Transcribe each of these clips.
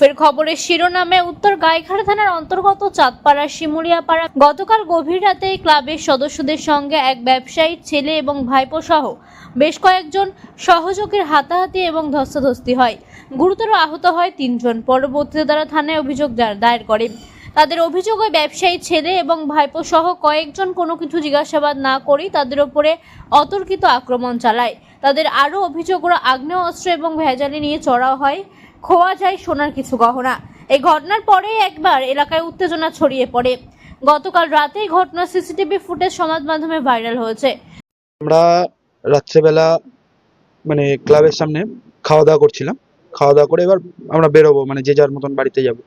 ফের খবরের শিরোনামে উত্তর গাইঘাটা থানার অন্তর্গত চাঁদপাড়া শিমুলিয়াপাড়া গতকাল গভীর রাতে ক্লাবের সদস্যদের সঙ্গে এক ব্যবসায়ীর ছেলে এবং ভাইপো সহ বেশ কয়েকজন সহযোগীর হাতাহাতি এবং ধস্তাধস্তি হয়। গুরুতর আহত হয় তিনজন। পরবর্তীতে তারা থানায় অভিযোগ দায়ের করে। তাদের অভিযোগ, ওই ব্যবসায়ী, ছেলে এবং ভাইপো সহ কয়েকজন কোনো কিছু জিজ্ঞাসাবাদ না করেই তাদের ওপরে অতর্কিত আক্রমণ চালায়। তাদের আরও অভিযোগ, ওরা আগ্নেয় অস্ত্র এবং ভেজালি নিয়ে চড়াও হয়। খোয়া যায় সোনার কিছু গহনা। এই ঘটনার পরে একবার এলাকায় উত্তেজনা ছড়িয়ে পড়ে। গতকাল রাতেই ঘটনা সিসিটিভি ফুটেজ সমাজ মাধ্যমে ভাইরাল হয়েছে। আমরা রাত্রেবেলা মানে ক্লাবের সামনে খাওয়া দাওয়া করছিলাম। খাওয়া দাওয়া করে এবার আমরা বেরোবো মানে যে যার মতন বাড়িতে যাব।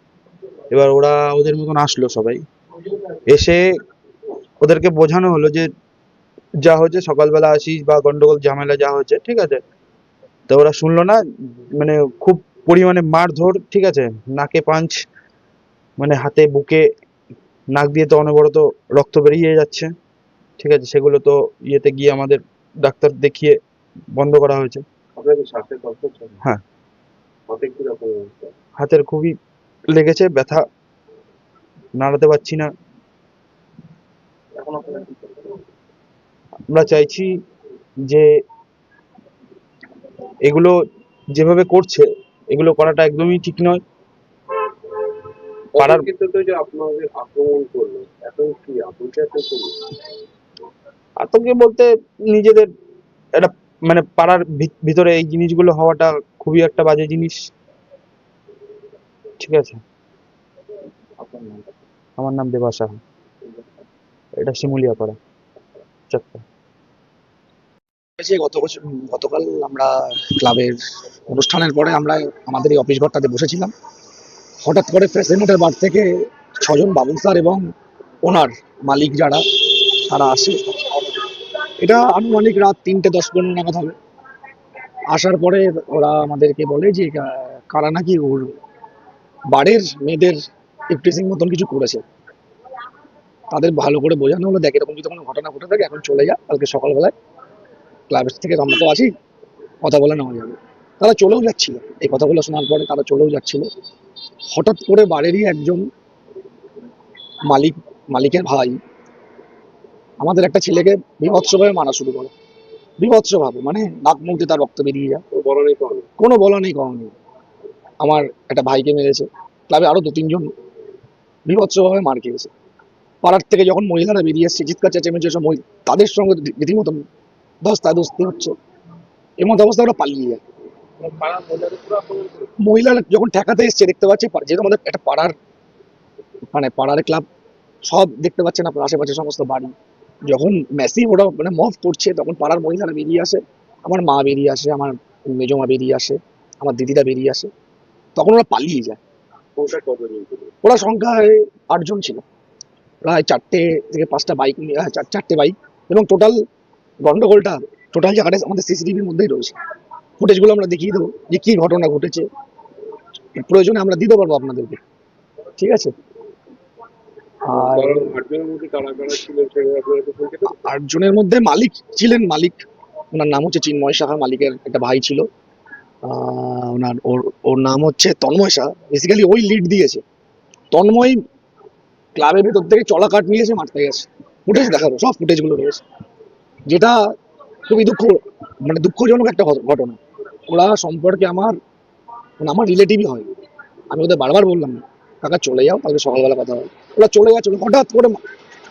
এবার ওরা ওদের মতন আসলো সবাই। এসে ওদেরকে বোঝানো হলো যে যা হয়েছে, সকালবেলা আসিস বা গন্ডগোল, ঝামেলা যা হয়েছে, ঠিক আছে। তো ওরা শুনলো না মানে খুব পরিমাণে মারধর ঠিক আছে? নাকে পাঞ্চ মানে হাতে বুকে নাক দিয়ে তো অনবরত রক্ত বেরিয়ে যাচ্ছে ঠিক আছে? সেগুলো তো ইয়েতে গিয়ে আমাদের ডাক্তার দেখিয়ে বন্ধ করা হয়েছে। হ্যাঁ। হাতের খুবই লেগেছে ব্যথা নাড়াতে পারছি না? আমরা চাইছি যে এগুলো যেভাবে করছে এগুলো করাটা একদমই ঠিক নয়। পাড়ার- আপনাদের আক্রমণ করল এখন কি আতঙ্কে বলতে নিজেদের একটা মানে পাড়ার ভিতরে এই জিনিসগুলো হওয়াটা খুবই একটা বাজে জিনিস। ঠিক আছে? আমার নাম দেবা সাহা এটা শিমুলিয়া পাড়া চারটা এসে গত বছর গতকাল আমরা ক্লাবের অনুষ্ঠানের পরে আমরা আমাদের এই অফিস ঘরটাতে বসেছিলাম। হঠাৎ করে প্রেসিডেন্টের বার থেকে ছজন বাবুল স্যার এবং ওনার মালিক যারা, তারা আসে। এটা আনুমানিক রাত তিনটে দশ পনেরো নাগাদ হবে। আসার পরে ওরা আমাদেরকে বলে যে কারা নাকি ওর বাড়ির মেয়েদের ইফটিজিং মতন কিছু করেছে? তাদের ভালো করে বোঝানো হলো, দেখ, এরকম যদি কোনো ঘটনা ঘটে থাকে, এখন চলে যা, কালকে সকালবেলায় ক্লাবের থেকে আমরা তো আছি কথা বলে নেওয়া যাবে। তারা চলেও যাচ্ছিল এই কথাগুলো শোনার পরে তারা চলেও যাচ্ছিল। হঠাৎ করে বাড়িরই একজন মালিক মালিকের ভাই আমাদের একটা ছেলেকে বিভৎসভাবে মারা শুরু করে। বিভৎসভাবে মানে নাক মুখ দিয়ে তার রক্ত বেরিয়ে যায়। কোনো বলা নেই কম নেই আমার একটা ভাইকে মেরেছে। ক্লাবে আরও দু তিনজন বিভৎসভাবে মার খেয়েছে। পাড়ার থেকে যখন মহিলারা বেরিয়ে এসছে চিৎকার চেঁচেমেচি সব তাদের সঙ্গে রীতিমতন ধস্তাধস্তি হচ্ছে এমন অবস্থা ওরা পালিয়ে যায় মহিলারা যখন ঠেকাতে এসছে দেখতে পাচ্ছি যেহেতু আমাদের একটা পাড়ার মানে পাড়ার ক্লাব সব দেখতে পাচ্ছেন আপনার আশেপাশে সমস্ত বাড়ি। যখন ম্যাসিভ ওরা মানে মফ করছে তখন পাড়ার মহিলারা বেরিয়ে আসে। আমার মা বেরিয়ে আসে আমার মেজমা বেরিয়ে আসে আমার দিদিরা বেরিয়ে আসে। তখন ওরা পালিয়ে যায়। ওরা সংখ্যায় আটজন ছিল। প্রায় চারটে থেকে পাঁচটা বাইক নিয়ে হ্যাঁ, চার- চারটে বাইক এবং টোটাল গন্ডগোলটা টোটাল জায়গাটা আমাদের সিসিটিভির মধ্যেই রয়েছে। ফুটেজগুলো আমরা দেখিয়ে দেবো যে কী ঘটনা ঘটেছে। প্রয়োজনে আমরা দিতে পারব আপনাদেরকে। ঠিক আছে? আর আটজনের মধ্যে মালিক ছিলেন মালিক। ওনার নাম হচ্ছে চিন্ময় সাহা মালিকের একটা ভাই ছিল। ওনার ওর ওর নাম হচ্ছে তন্ময় সাহা। বেসিক্যালি ওই লিড দিয়েছে। তন্ময় ক্লাবের ভেতর থেকে চলা কাঠ নিয়েছে মারতে গেছে। ফুটেজ দেখাবো সব ফুটেজগুলো রয়েছে। যেটা খুবই দুঃখ মানে দুঃখজনক একটা ঘটনা। ওরা সম্পর্কে আমার মানে আমার রিলেটিভই হয়। আমি ওদের বারবার বললাম, কাকা, চলে যাও, কালকে সকালবেলা কথা হয় ওরা চলে যাচ্ছিল হঠাৎ করে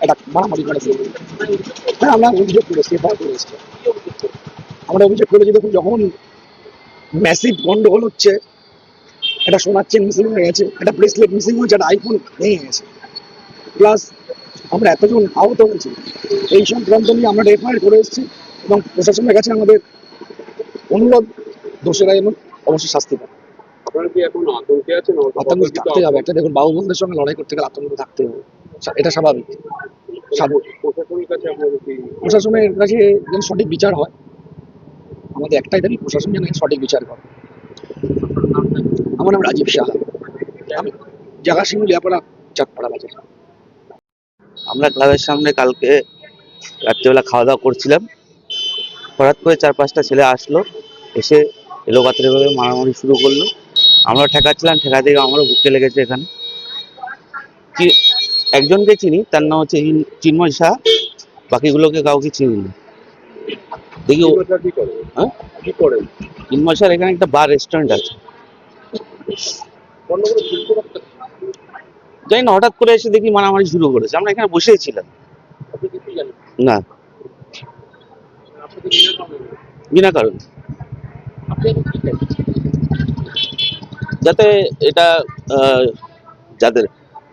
একটা মারামারি করে। হ্যাঁ আমরা অভিযোগ করেছি, এফআইআর করেছি। আমরা অভিযোগ করেছি, দেখুন, যখন ম্যাসিভ গন্ডগোল হচ্ছে, একটা সোনার চেন মিসিং হয়ে গেছে, একটা ব্রেসলেট মিসিং হয়েছে, একটা আইফোন ভেঙে গেছে। প্লাস আমরা এতজন আহত হয়েছি এই সংক্রান্ত নিয়ে আমরা এফআইআর করে এসেছি এবং প্রশাসনের কাছে আমাদের অনুরোধ দোষীরা যেন অবশ্যই শাস্তি পায়। আপনারা কি এখন আতঙ্কে আছেন? আতঙ্ক থাকতে হবে। একটা দেখুন বাবু বন্ধুদের সঙ্গে লড়াই করতে গেলে আতঙ্ক থাকতে হবে। এটা স্বাভাবিক। প্রশাসনের কাছে যেন সঠিক বিচার হয় আমাদের একটাই দাবি প্রশাসন যেন সঠিক বিচার করে। আমার নাম রাজীব সাহা আমি জাগা সিংহ লিয়াপাড়া চাঁদপাড়া বাজার। আমরা ক্লাবের সামনে কালকে রাত্রিবেলা খাওয়া দাওয়া করছিলাম। হঠাৎ করে চার পাঁচটা ছেলে আসলো এসে এলোপাতারিভাবে মারামারি শুরু করল। আমরা ঠেকাচ্ছিলাম ঠেকা থেকে আমারও বুকে লেগেছে এখানে। একজনকে চিনি তার নাম হচ্ছে চিন্ময় শাহ বাকিগুলোকে কাউকে চিনি না। দেখি চিন্ময় করে? হ্যাঁ? চিন্ময় শাহ এখানে একটা বার রেস্টুরেন্ট আছে। জানি না হঠাৎ করে এসে দেখি মারামারি শুরু করেছে। আমরা এখানে বসেই ছিলাম। না। বিনা কারণ? যাতে এটা যাদের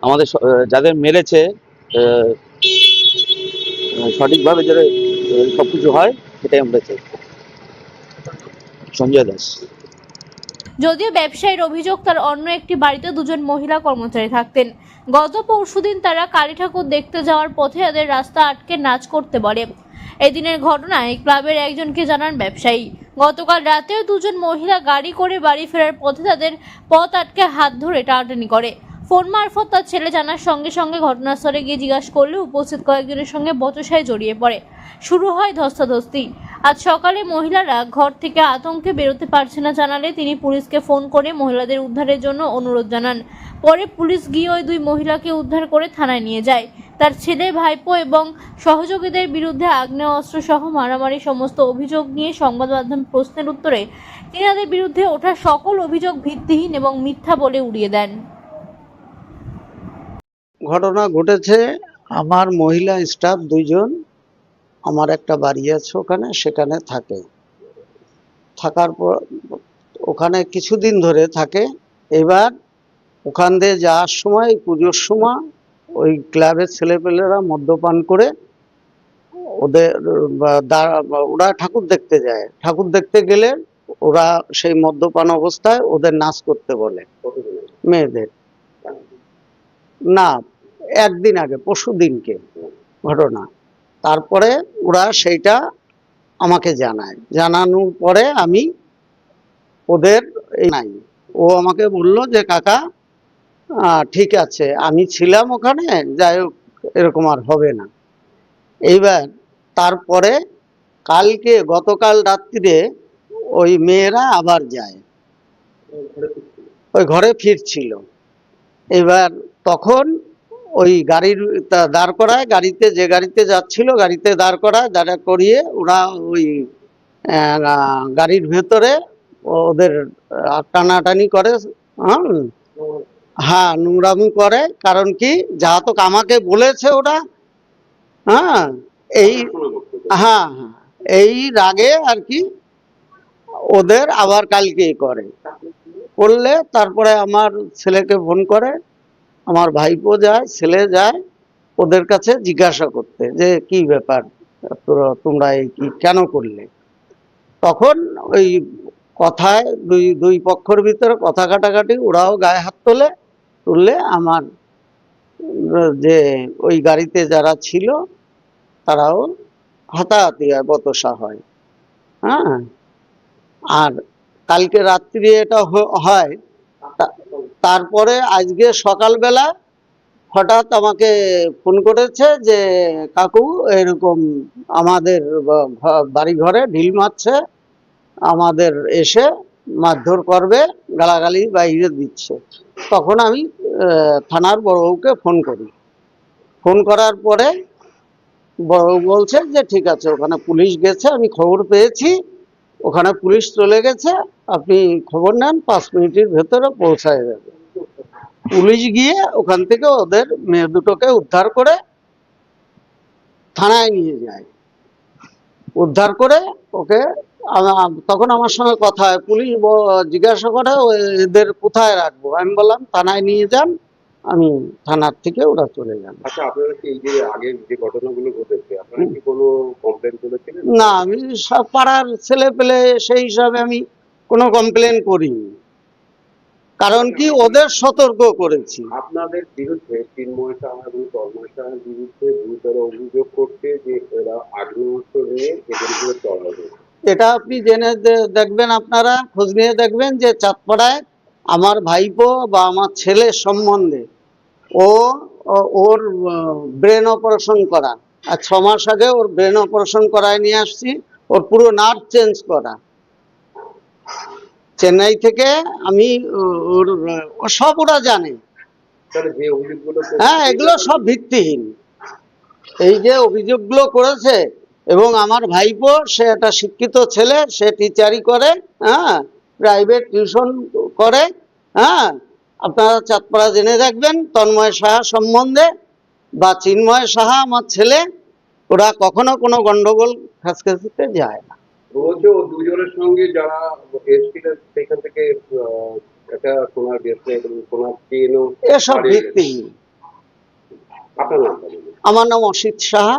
আমাদের যাদের মেরেছে সঠিকভাবে যাতে আহ, সবকিছু হয় সেটাই আমরা চাই। সঞ্জয় দাস। যদিও ব্যবসায়ীর অভিযোগ তার অন্য একটি বাড়িতে দুজন মহিলা কর্মচারী থাকতেন। গত পরশুদিন তারা কালী ঠাকুর দেখতে যাওয়ার পথে তাদের রাস্তা আটকে নাচ করতে বলে। এদিনের ঘটনায় ক্লাবের একজনকে জানান ব্যবসায়ী। গতকাল রাতেও দুজন মহিলা গাড়ি করে বাড়ি ফেরার পথে তাদের পথ আটকে হাত ধরে টানাটানি করে। ফোন মারফত তার ছেলে জানার সঙ্গে সঙ্গে ঘটনাস্থলে গিয়ে জিজ্ঞাসা করলে উপস্থিত কয়েকজনের সঙ্গে বচসায় জড়িয়ে পড়ে। শুরু হয় ধস্তাধস্তি। আজ সকালে মহিলারা ঘর থেকে আতঙ্কে বেরোতে পারছে না জানালে তিনি পুলিশকে ফোন করে মহিলাদের উদ্ধারের জন্য অনুরোধ জানান। পরে পুলিশ গিয়ে ওই দুই মহিলাকে উদ্ধার করে থানায় নিয়ে যায়। তার ছেলে, ভাইপো এবং সহযোগীদের বিরুদ্ধে আগ্নেয়াস্ত্র সহ মারামারি সমস্ত অভিযোগ নিয়ে সংবাদ মাধ্যম প্রশ্নের উত্তরে তিনি তাদের বিরুদ্ধে ওঠা সকল অভিযোগ ভিত্তিহীন এবং মিথ্যা বলে উড়িয়ে দেন। ঘটনা ঘটেছে। আমার মহিলা স্টাফ দুইজন আমার একটা বাড়ি আছে ওখানে, সেখানে থাকে। থাকার পর, ওখানে কিছুদিন ধরে থাকে। এবার ওখান দিয়ে যাওয়ার সময়, পুজোর সময়, ওই ক্লাবের ছেলেপেলেরা মদ্যপান করে ওদের ওরা ঠাকুর দেখতে যায়। ঠাকুর দেখতে গেলে ওরা সেই মদ্যপান অবস্থায় ওদের নাচ করতে বলে মেয়েদের। না, একদিন আগে পরশু দিনকে ঘটনা। তারপরে ওরা সেইটা আমাকে জানায়। জানানোর পরে আমি ওদের নাই। ও আমাকে বলল যে, কাকা ঠিক আছে, আমি ছিলাম ওখানে, যাই হোক, এরকম আর হবে না। এইবার তারপরে কালকে, গতকাল রাত্রিরে ওই মেয়েরা আবার যায়। ওই ঘরে ফিরছিল। এবার তখন ওই গাড়ির দাঁড় করায়, গাড়িতে যে গাড়িতে যাচ্ছিল গাড়িতে দাঁড় করায়, দাঁড়া করিয়ে ওরা ওই গাড়ির ভেতরে ওদের টানাটানি করে হ্যাঁ? হ্যাঁ নোংরামি করে, কারণ কি যা তো আমাকে বলেছে ওরা হ্যাঁ এই হ্যাঁ হ্যাঁ এই রাগে আর কি ওদের আবার কালকেই করে। করলে তারপরে আমার ছেলেকে ফোন করে আমার ভাইপো যায়, ছেলে যায়, ওদের কাছে জিজ্ঞাসা করতে যে, কি ব্যাপার? তোমরা এই কি কেন করলে? তখন ওই কথায় দুই দুই পক্ষের ভিতরে কথা কাটাকাটি, ওরাও গায়ে হাত তোলে, তুললে আমার যে ওই গাড়িতে যারা ছিল, তারাও হাতাহাতি হয় বতসা হয়। হ্যাঁ? আর কালকে রাত্রি এটা হয় তারপরে আজকে সকালবেলা হঠাৎ আমাকে ফোন করেছে যে, কাকু, এরকম আমাদের বাড়ি ঘরে ঢিল মারছে, আমাদের এসে মারধর করবে, গালাগালি বাইরে দিচ্ছে। তখন আমি থানার বড়বাবুকে ফোন করি। ফোন করার পরে বড়বাবু বলছে যে, ঠিক আছে, ওখানে পুলিশ গেছে, আমি খবর পেয়েছি, ওখানে পুলিশ চলে গেছে আপনি খবর নেন পাঁচ মিনিটের ভেতরে পৌঁছায় যাবে পুলিশ গিয়ে ওখান থেকে ওদের মেয়ে দুটোকে উদ্ধার করে থানায় নিয়ে যায়। উদ্ধার করে ওকে তখন আমার সঙ্গে কথা হয়। পুলিশ জিজ্ঞাসা করে এদের কোথায় রাখব? আমি বললাম থানায় নিয়ে যান আমি থানার থেকে ওরা চলে যান আচ্ছা আপনারা কি এই যে আগের যে ঘটনাগুলো ঘটেছে আপনারা কি কোনো কমপ্লেন করেছিলেন না আমি সব পাড়ার ছেলে পেলে সেই হিসাবে আমি কোনো কমপ্লেন করিনি। কারণ কি ওদের সতর্ক করেছি। আপনাদের বিরুদ্ধে সাহা এবং সাহার বিরুদ্ধে গুরুতর অভিযোগ করতে যে এরা আগ্নেয়াস্ত্র নিয়ে এদের উপরে চড়াবে এটা আপনি জেনে দেখবেন আপনারা খোঁজ নিয়ে দেখবেন যে চাঁদপাড়ায় আমার ভাইপো বা আমার ছেলের সম্বন্ধে ও ও- ওর ব্রেন অপারেশন করা। আর ছ মাস আগে ওর ব্রেন অপারেশন করায় নিয়ে আসছি ওর পুরো নার্ভ চেঞ্জ করা। চেন্নাই থেকে আমি ওর সব ওরা জানে। হ্যাঁ এগুলো সব ভিত্তিহীন। এই যে অভিযোগগুলো করেছে এবং আমার ভাইপো সে একটা শিক্ষিত ছেলে সে টিচারই করে হ্যাঁ প্রাইভেট টিউশন করে হ্যাঁ আপনারা চাঁদপাড়া জেনে রাখবেন তন্ময় সাহা সম্বন্ধে বা চিন্ময় সাহা আমার ছেলে ওরা কখনো কোনো গন্ডগোল খাসখাসিতে যায় না। বলছে ও দুজনের সঙ্গে যারা সেখান থেকে একটা সোনার ব্রেসলেট এবং সোনার চেনও এসব ভিত্তিহীন আপনার নামটা আমার নাম অসিত সাহা।